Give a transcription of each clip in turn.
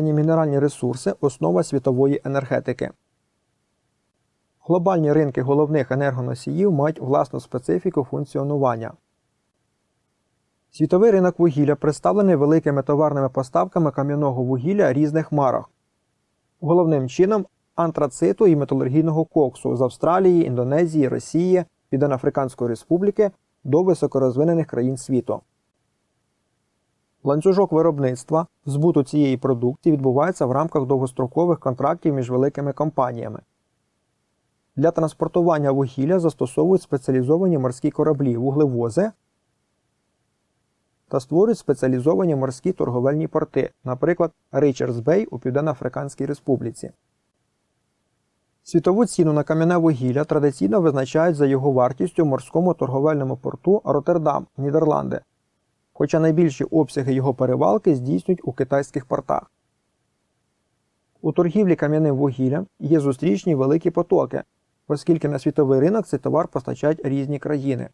мінеральні ресурси основа світової енергетики. Глобальні ринки головних енергоносіїв мають власну специфіку функціонування. Світовий ринок вугілля представлений великими товарними поставками кам'яного вугілля різних марок. Головним чином антрациту і металургійного коксу з Австралії, Індонезії, Росії, Південно-Африканської Республіки до високорозвинених країн світу. Ланцюжок виробництва збуту цієї продукції відбувається в рамках довгострокових контрактів між великими компаніями. Для транспортування вугілля застосовують спеціалізовані морські кораблі, вуглевози та створюють спеціалізовані морські торговельні порти, наприклад, Ричардс Бей у Південно-Африканській Республіці. Світову ціну на кам'яне вугілля традиційно визначають за його вартістю в морському торговельному порту Роттердам, Нідерланди, хоча найбільші обсяги його перевалки здійснюють у китайських портах. У торгівлі кам'яним вугіллям є зустрічні великі потоки, оскільки на світовий ринок цей товар постачають різні країни.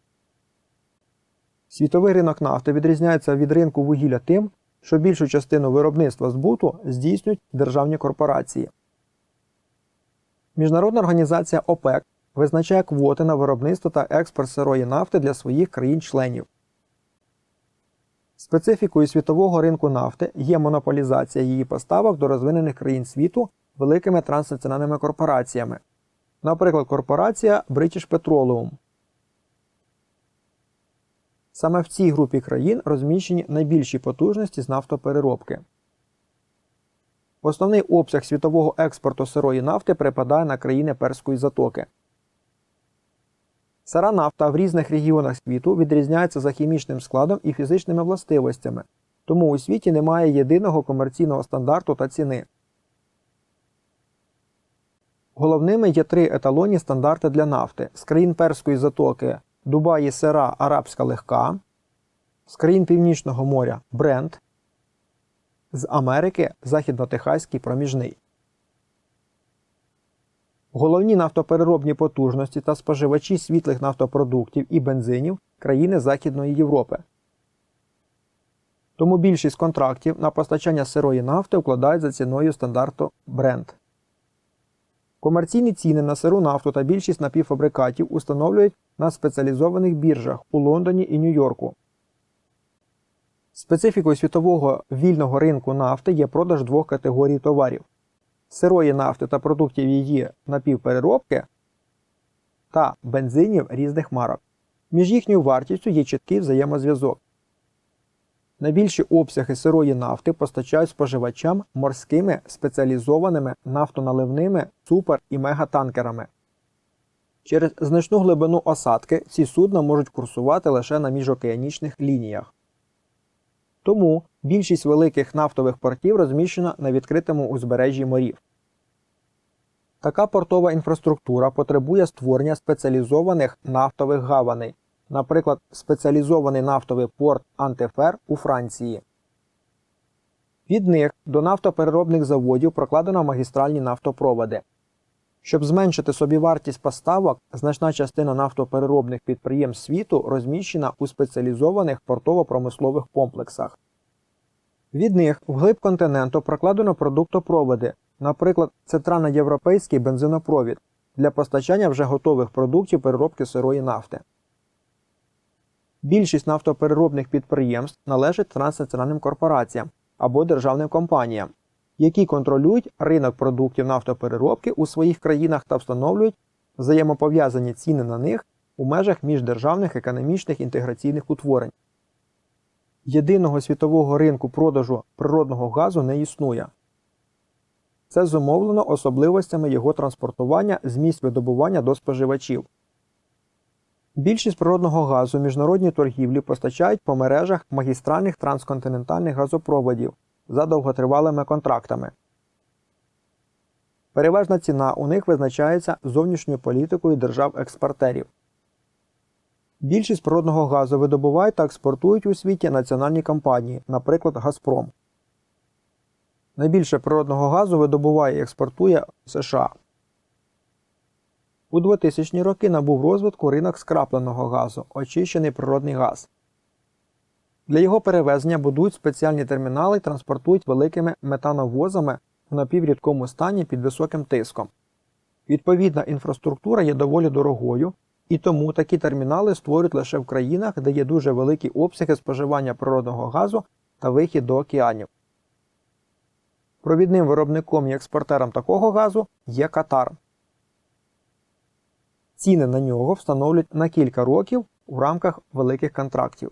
Світовий ринок нафти відрізняється від ринку вугілля тим, що більшу частину виробництва збуту здійснюють державні корпорації. Міжнародна організація ОПЕК визначає квоти на виробництво та експорт сирої нафти для своїх країн-членів. Специфікою світового ринку нафти є монополізація її поставок до розвинених країн світу великими транснаціональними корпораціями, наприклад, корпорація British Petroleum. Саме в цій групі країн розміщені найбільші потужності з нафтопереробки. Основний обсяг світового експорту сирої нафти припадає на країни Перської затоки. Сира нафта в різних регіонах світу відрізняється за хімічним складом і фізичними властивостями, тому у світі немає єдиного комерційного стандарту та ціни. Головними є три еталонні стандарти для нафти з країн Перської затоки Дубаї сира Арабська легка, з країн Північного моря Брент, з Америки Західно-Техаський проміжний. Головні нафтопереробні потужності та споживачі світлих нафтопродуктів і бензинів країни Західної Європи. Тому більшість контрактів на постачання сирої нафти вкладають за ціною стандарту Brent. Комерційні ціни на сиру нафту та більшість напівфабрикатів установлюють на спеціалізованих біржах у Лондоні і Нью-Йорку. Специфікою світового вільного ринку нафти є продаж двох категорій товарів сирої нафти та продуктів її напівпереробки та бензинів різних марок. Між їхньою вартістю є чіткий взаємозв'язок. Найбільші обсяги сирої нафти постачають споживачам морськими спеціалізованими нафтоналивними супер і мегатанкерами. Через значну глибину осадки ці судна можуть курсувати лише на міжокеанічних лініях. Тому більшість великих нафтових портів розміщена на відкритому узбережжі морів. Така портова інфраструктура потребує створення спеціалізованих нафтових гаваней, наприклад, спеціалізований нафтовий порт Антефер у Франції. Від них до нафтопереробних заводів прокладено магістральні нафтопроводи. Щоб зменшити собівартість поставок, значна частина нафтопереробних підприємств світу розміщена у спеціалізованих портово-промислових комплексах. Від них вглиб континенту прокладено продуктопроводи, наприклад, центральноєвропейський бензинопровід для постачання вже готових продуктів переробки сирої нафти. Більшість нафтопереробних підприємств належать транснаціональним корпораціям або державним компаніям, які контролюють ринок продуктів нафтопереробки у своїх країнах та встановлюють взаємопов'язані ціни на них у межах міждержавних економічних інтеграційних утворень. Єдиного світового ринку продажу природного газу не існує. Це зумовлено особливостями його транспортування з місць видобування до споживачів. Більшість природного газу міжнародні торгівлі постачають по мережах магістральних трансконтинентальних газопроводів за довготривалими контрактами. Переважна ціна у них визначається зовнішньою політикою держав-експортерів. Більшість природного газу видобувають та експортують у світі національні компанії, наприклад, Газпром. Найбільше природного газу видобуває і експортує США. У 2000-ні роки набув розвитку ринок скрапленого газу, очищений природний газ. Для його перевезення будують спеціальні термінали і транспортують великими метановозами в напіврідкому стані під високим тиском. Відповідна інфраструктура є доволі дорогою, і тому такі термінали створюють лише в країнах, де є дуже великі обсяги споживання природного газу та вихід до океанів. Провідним виробником і експортером такого газу є Катар. Ціни на нього встановлять на кілька років у рамках великих контрактів.